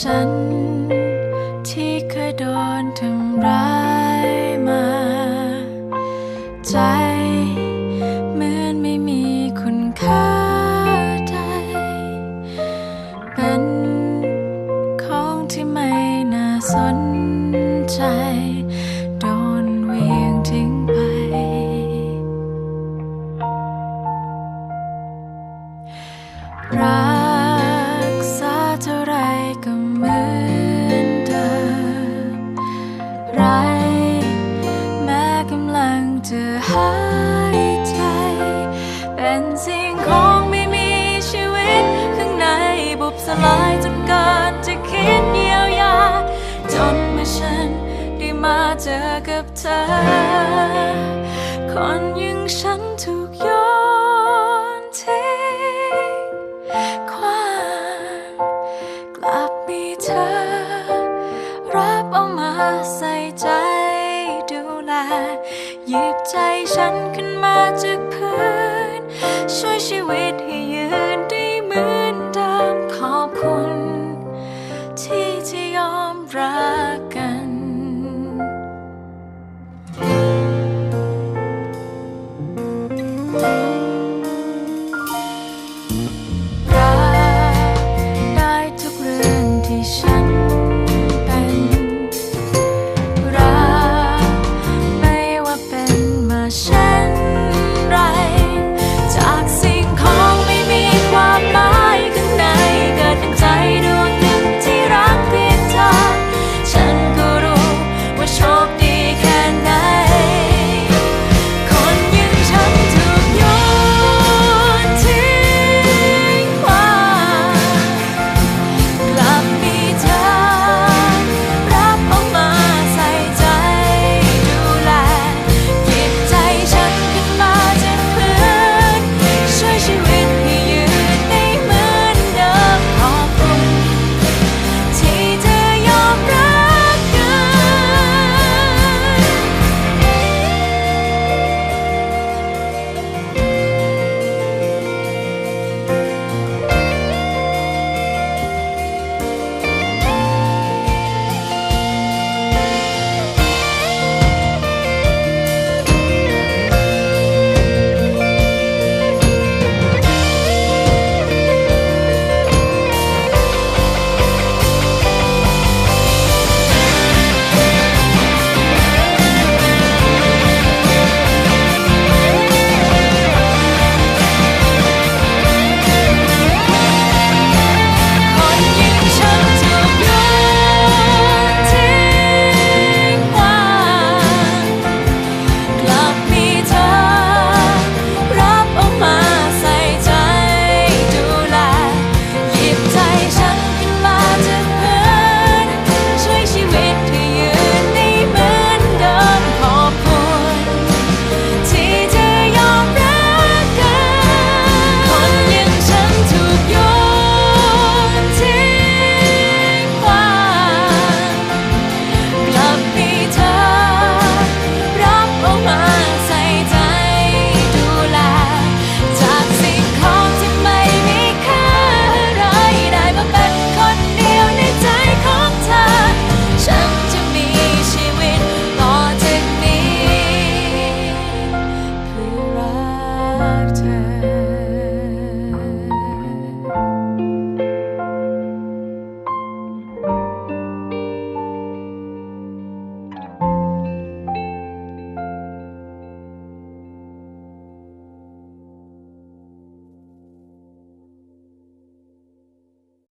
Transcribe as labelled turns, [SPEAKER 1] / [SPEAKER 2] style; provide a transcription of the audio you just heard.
[SPEAKER 1] ฉัน ที่เคยโดนทำร้าย เธอหายใจ เป็นสิ่งของไม่มีชีวิต ข้างในบุบสลายจนเกินจะคิดเยียวยาจนเมื่อฉันได้มาเจอกับเธอคน wish you would.